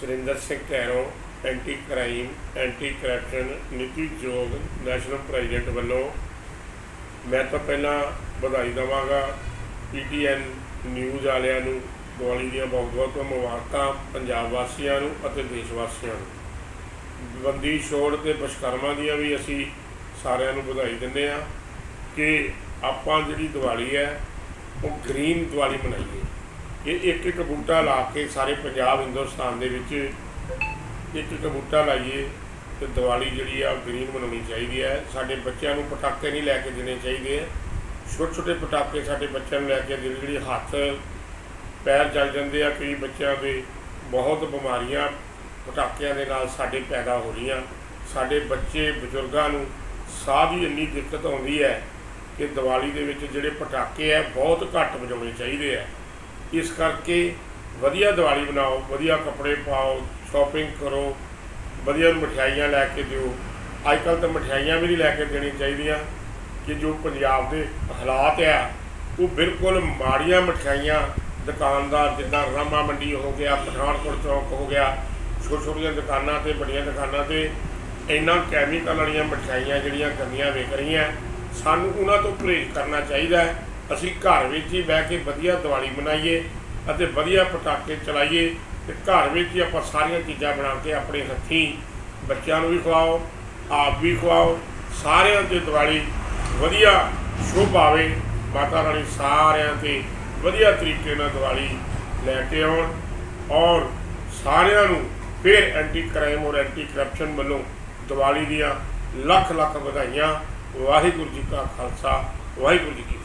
Surinder Singh Kairon anti crime anti corruption ਨੀਤੀ ਯੋਗ national president ਵੱਲੋਂ ਮੈਂ ਤਾਂ ਪਹਿਲਾਂ ਵਧਾਈ ਦਵਾਂਗਾ ਪੀਟੀਐਨ ਨਿਊਜ਼ ਵਾਲਿਆਂ ਨੂੰ, ਦੀਵਾਲੀ ਦੀਆਂ ਬਹੁਤ ਬਹੁਤ ਮੁਬਾਰਕਾਂ ਪੰਜਾਬ ਵਾਸੀਆਂ ਨੂੰ ਅਤੇ ਦੇਸ਼ ਵਾਸੀਆਂ ਨੂੰ। ਬੰਦੀ ਛੋੜ ਤੇ ਬਸ਼ਕਰਮਾਂ ਦੀਆਂ ਵੀ ਅਸੀਂ ਸਾਰਿਆਂ ਨੂੰ ਵਧਾਈ ਦਿੰਦੇ ਆ ਕਿ ਆਪਾਂ ਜਿਹੜੀ ਦੀਵਾਲੀ ਹੈ, ਉਹ ਗ੍ਰੀਨ ਦੀਵਾਲੀ ਮਨਾਈਏ। ਇਹ ਇੱਕ ਇੱਕ ਬੂਟਾ ਲਾ ਕੇ ਸਾਰੇ ਪੰਜਾਬ, ਹਿੰਦੁਸਤਾਨ ਦੇ ਵਿੱਚ ਇੱਕ ਇੱਕ ਬੂਟਾ ਲਾਈਏ ਤੇ ਦੀਵਾਲੀ ਜਿਹੜੀ ਆ ਗ੍ਰੀਨ ਬਣਾਉਣੀ ਚਾਹੀਦੀ ਹੈ। ਸਾਡੇ ਬੱਚਿਆਂ ਨੂੰ ਪਟਾਕੇ ਨਹੀਂ ਲੈ ਕੇ ਦੇਣੇ ਚਾਹੀਦੇ। ਛੋਟੇ ਛੋਟੇ ਪਟਾਕੇ ਸਾਡੇ ਬੱਚਿਆਂ ਨੂੰ ਲੈ ਕੇ ਦੇਣੇ ਜਿਹੜੀ ਹੱਥ, ਪੈਰ ਜਲ ਜਾਂਦੇ ਆ, ਕਈ ਬੱਚਿਆਂ ਦੇ ਬਹੁਤ ਬਿਮਾਰੀਆਂ ਪਟਾਕਿਆਂ ਦੇ ਨਾਲ ਸਾਡੇ ਪੈਦਾ ਹੋ ਰਹੀਆਂ। ਸਾਡੇ ਬੱਚੇ, ਬਜ਼ੁਰਗਾਂ ਨੂੰ ਸਾਹ ਦੀ ਇੰਨੀ ਦਿੱਕਤ ਆਉਂਦੀ ਹੈ ਕਿ ਦੀਵਾਲੀ ਦੇ ਵਿੱਚ ਜਿਹੜੇ ਪਟਾਕੇ ਆ ਬਹੁਤ ਘੱਟ ਵਜਾਉਣੇ ਚਾਹੀਦੇ ਆ ਇਸ ਕਰਕੇ ਵਧੀਆ ਦੀਵਾਲੀ ਬਣਾਓ ਵਧੀਆ ਕੱਪੜੇ ਪਾਓ ਸ਼ਾਪਿੰਗ ਕਰੋ, ਵਧੀਆ ਮਠਿਆਈਆਂ ਲੈ ਕੇ ਦਿਓ। ਅੱਜ ਕੱਲ੍ਹ ਤਾਂ ਮਠਿਆਈਆਂ ਵੀ ਨਹੀਂ ਲੈ ਕੇ ਦੇਣੀਆਂ ਚਾਹੀਦੀਆਂ, ਕਿ ਜੋ ਪੰਜਾਬ ਦੇ ਹਾਲਾਤ ਆ, ਉਹ ਬਿਲਕੁਲ ਮਾੜੀਆਂ ਮਠਿਆਈਆਂ, ਦੁਕਾਨਦਾਰ ਜਿੱਦਾਂ ਰਾਮਾ ਮੰਡੀ ਹੋ ਗਿਆ, ਪਠਾਨਕੋਟ ਚੌਕ ਹੋ ਗਿਆ ਛੋਟੀਆਂ ਛੋਟੀਆਂ ਦੁਕਾਨਾਂ ਤੇ, ਵੱਡੀਆਂ ਦੁਕਾਨਾਂ ਤੇ, ਇੰਨਾ ਕੈਮੀਕਲ ਵਾਲੀਆਂ ਮਠਿਆਈਆਂ ਜਿਹੜੀਆਂ ਗੰਦੀਆਂ ਵਿਕ ਰਹੀਆਂ, ਸਾਨੂੰ ਉਹਨਾਂ ਤੋਂ ਪਰਹੇਜ਼ ਕਰਨਾ ਚਾਹੀਦਾ ਹੈ। ਅਸੀਂ ਘਰ ਵਿੱਚ ਹੀ ਬਹਿ ਕੇ ਵਧੀਆ ਦੀਵਾਲੀ ਮਨਾਈਏ ਅਤੇ ਵਧੀਆ ਪਟਾਕੇ ਚਲਾਈਏ ਤੇ ਘਰ ਵਿੱਚ ਹੀ ਆਪਾਂ ਸਾਰੀਆਂ ਚੀਜ਼ਾਂ ਬਣਾ ਕੇ ਆਪਣੇ ਹੱਥੀਂ ਬੱਚਿਆਂ ਨੂੰ ਵੀ ਖਵਾਓ ਆਪ ਵੀ ਖਵਾਓ ਸਾਰਿਆਂ ਤੇ ਦੀਵਾਲੀ ਵਧੀਆ ਸ਼ੁਭ ਆਵੇ। ਮਾਤਾ ਰਾਣੀ ਸਾਰਿਆਂ ਤੇ ਵਧੀਆ ਤਰੀਕੇ ਨਾਲ ਦੀਵਾਲੀ ਲੈ ਕੇ ਆਉਣ ਔਰ ਸਾਰਿਆਂ ਨੂੰ ਫਿਰ ਐਂਟੀ ਕ੍ਰਾਈਮ ਔਰ ਐਂਟੀ ਕਰਪਸ਼ਨ ਵੱਲੋਂ ਦੀਵਾਲੀ ਦੀਆਂ ਲੱਖ ਲੱਖ ਵਧਾਈਆਂ। ਵਾਹਿਗੁਰੂ ਜੀ ਕਾ ਖਾਲਸਾ, ਵਾਹਿਗੁਰੂ ਜੀ ਕੀ